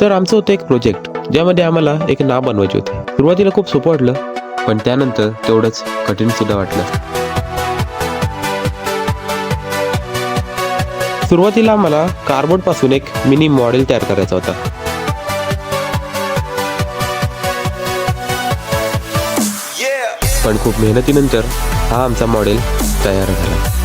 तर आमचं होतं एक प्रोजेक्ट ज्यामध्ये आम्हाला एक नाव बनवायचे होते. सुरुवातीला खूप सोपं वाटलं पण त्यानंतर तेवढंच कठीण सुद्धा वाटलं. सुरुवातीला आम्हाला कार्डबोर्डपासून एक मिनी मॉडेल तयार करायचा होता. पण खूप मेहनतीनंतर हा आमचा मॉडेल तयार झाला.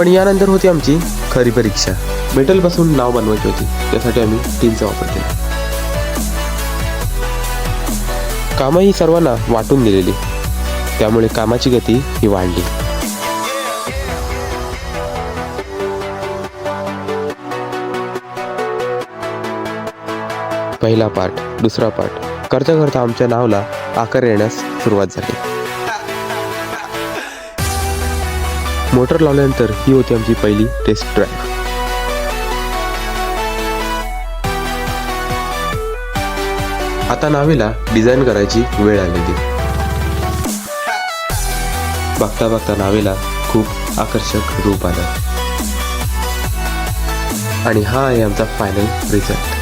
पण यानंतर होती आमची खरी परीक्षा. मेटलपासून नाव बनवायची होती. त्यासाठी आम्ही टीमचा वापर केला. कामं ही सर्वांना वाटून दिलेली. त्यामुळे कामाची गती ही वाढली. पहिला पाठ दुसरा पाठ. करता करता आमच्या नावला आकार येण्यास सुरुवात झाली. मोटर लावल्यानंतर ही होती आमची पहिली टेस्ट ड्राईव्ह आता नावेला डिझाईन करायची वेळ आलेली. बघता बघता नावेला खूप आकर्षक रूप आलं. आणि हा आहे आमचा फायनल रिझल्ट